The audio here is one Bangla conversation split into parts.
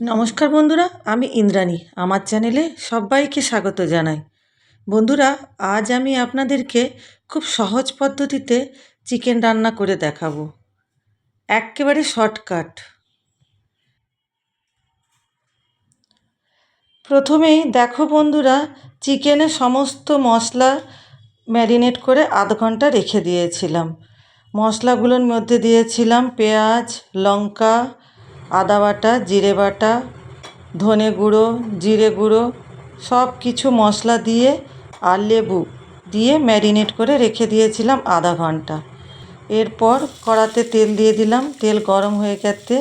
নমস্কার বন্ধুরা, আমি ইন্দ্রাণী। আমার চ্যানেলে সবাইকে স্বাগত জানাই। বন্ধুরা, আজ আমি আপনাদেরকে খুব সহজ পদ্ধতিতে চিকেন রান্না করে দেখাবো। এক্কেবারে শর্টকাট। প্রথমেই দেখো বন্ধুরা, চিকেনে সমস্ত মশলা ম্যারিনেট করে আধ ঘণ্টা রেখে দিয়েছিলাম। মশলাগুলোর মধ্যে দিয়েছিলাম পেঁয়াজ, লঙ্কা আদা বাটা, জিরে বাটা, ধনে গুঁড়ো, জিরে গুঁড়ো, সব কিছু মশলা দিয়ে আর লেবু দিয়ে ম্যারিনেট করে রেখে দিয়েছিলাম আধা ঘণ্টা। এরপর কড়াতে তেল দিয়ে দিলাম। তেল গরম হয়ে গেতে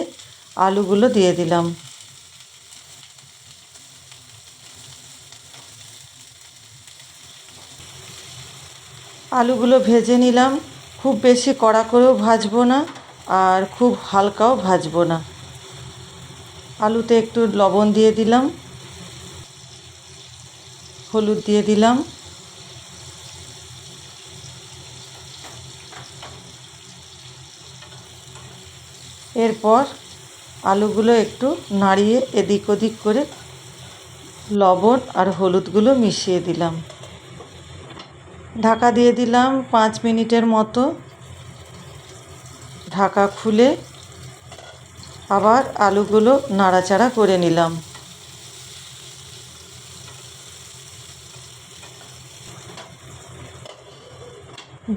আলুগুলো দিয়ে দিলাম। আলুগুলো ভেজে নিলাম। খুব বেশি কড়া করেও ভাজবো না আর খুব হালকাও ভাজবো না। আলুতে একটু লবণ দিয়ে দিলাম, হলুদ দিয়ে দিলাম। এরপর আলুগুলো একটু নাড়িয়ে এদিক ওদিক করে লবণ আর হলুদগুলো মিশিয়ে দিলাম। ঢাকা দিয়ে দিলাম পাঁচ মিনিটের মতো। ঢাকা খুলে আবার আলুগুলো নাড়াচাড়া করে নিলাম।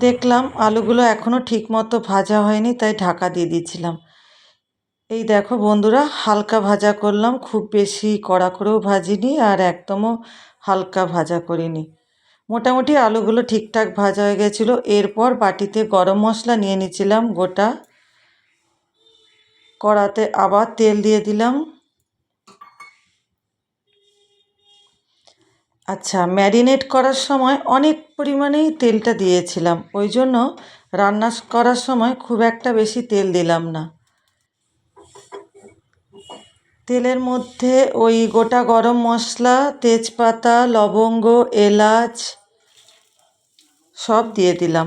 দেখলাম আলুগুলো এখনও ঠিকমতো ভাজা হয়নি, তাই ঢাকা দিয়ে দিয়েছিলাম এই দেখো বন্ধুরা, হালকা ভাজা করলাম, খুব বেশি কড়া করেও ভাজিনি আর একদমও হালকা ভাজা করিনি। মোটামুটি আলুগুলো ঠিকঠাক ভাজা হয়ে গেছিল, এরপর বাটিতে গরম মশলা নিয়ে নিয়েছিলাম গোটা কড়াতে আবার তেল দিয়ে দিলাম। আচ্ছা ম্যারিনেট করার সময় অনেক পরিমাণেই তেলটা দিয়েছিলাম, ওই জন্য রান্না করার সময় খুব একটা বেশি তেল দিলাম না। তেলের মধ্যে ওই গোটা গরম মশলা, তেজপাতা, লবঙ্গ, এলাচ সব দিয়ে দিলাম।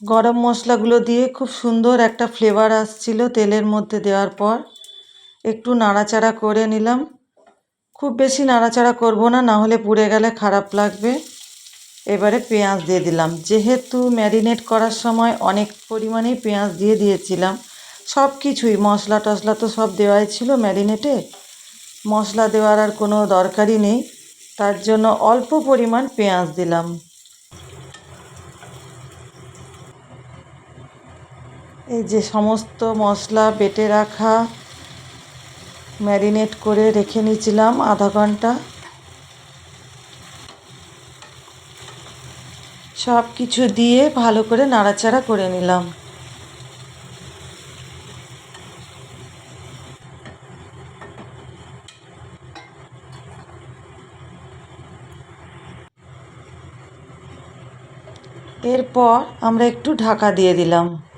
গরম মশলাগুলো দিয়ে খুব সুন্দর একটা ফ্লেভার আসছিল তেলের মধ্যে দেওয়ার পর। একটু নাড়াচাড়া করে নিলাম। খুব বেশি নাড়াচাড়া করব না না হলে পুড়ে গেলে খারাপ লাগবে। এবারে পেঁয়াজ দিয়ে দিলাম। যেহেতু ম্যারিনেট করার সময় অনেক পরিমাণেই পেঁয়াজ দিয়ে দিয়েছিলাম সব কিছুই মশলা টশলা তো সব দেওয়াই ছিল ম্যারিনেটে মশলা দেওয়ার আর কোনো দরকারই নেই। তার জন্য অল্প পরিমাণ পেঁয়াজ দিলাম। এই যে সমস্ত মশলা বেটে রাখা, ম্যারিনেট করে রেখে নিয়েছিলাম আধা ঘণ্টা। সব কিছু দিয়ে ভালো করে নাড়াচাড়া করে নিলাম। এরপর আমরা একটু ঢাকা দিয়ে দিলাম।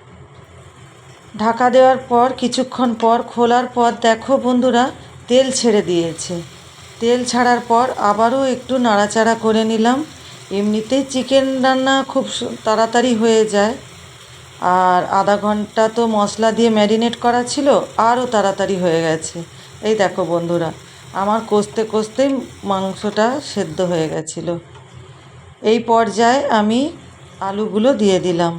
ঢাকা দেওয়ার পর, কিছুক্ষণ পর খোলার পর দেখো বন্ধুরা, তেল ছেড়ে দিয়েছে। তেল ছাড়ার পর আবারও একটু নাড়াচাড়া করে নিলাম। এমনিতেই চিকেন রান্না খুব তাড়াতাড়ি হয়ে যায়। আর আধা ঘণ্টা তো মশলা দিয়ে ম্যারিনেট করা ছিল, আরও তাড়াতাড়ি হয়ে গেছে। এই দেখো বন্ধুরা, আমার কষতে কষতেই মাংসটা সেদ্ধ হয়ে গেছিল। এই পর্যায়ে আমি আলুগুলো দিয়ে দিলাম।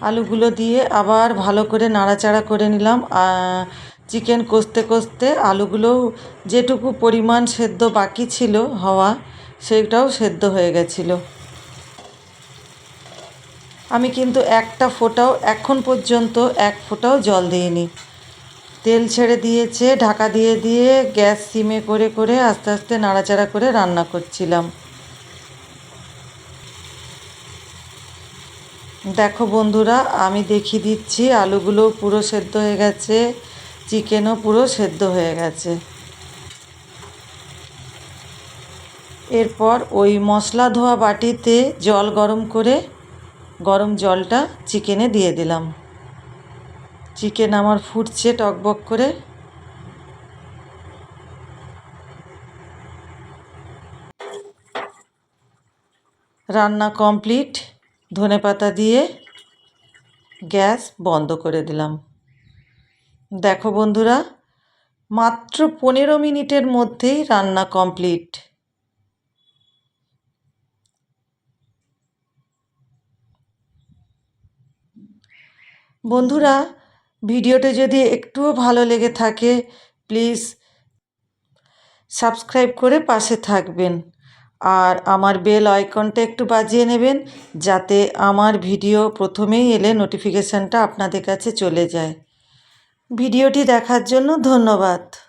আলুগুলো দিয়ে আবার ভালো করে নাড়াচাড়া করে নিলাম। চিকেন কষতে কষতে আলুগুলো যেটুকু পরিমাণ সেদ্ধ বাকি ছিল হওয়া সেইটাও সেদ্ধ হয়ে গেছিল। আমি কিন্তু একটা ফোঁটাও এখন পর্যন্ত এক ফোঁটাও জল দিইনি। তেল ছেড়ে দিয়েছে, ঢাকা দিয়ে দিয়ে গ্যাস সিমে করে করে আস্তে আস্তে নাড়াচাড়া করে রান্না করছিলাম। দেখো বন্ধুরা, আমি দেখিয়ে দিচ্ছি, আলুগুলো পুরো সেদ্ধ হয়ে গেছে, চিকেনও পুরো সেদ্ধ হয়ে গেছে। এরপর ওই মশলা ধোয়া বাটিতে জল গরম করে গরম জলটা চিকেনে দিয়ে দিলাম। চিকেন আমার ফুটছে টকবক করে। রান্না কমপ্লিট। ধনে পাতা দিয়ে গ্যাস বন্ধ করে দিলাম। দেখো বন্ধুরা, মাত্র পনেরো মিনিটের মধ্যেই রান্না কমপ্লিট। বন্ধুরা, ভিডিওটি যদি একটুও ভালো লেগে থাকে, প্লিজ সাবস্ক্রাইব করে পাশে থাকবেন। আর আমার বেল আইকনটা একটু বাজিয়ে নেবেন যাতে আমার ভিডিও প্রথমেই এলে নোটিফিকেশানটা আপনাদের কাছে চলে যায়। ভিডিওটি দেখার জন্য ধন্যবাদ।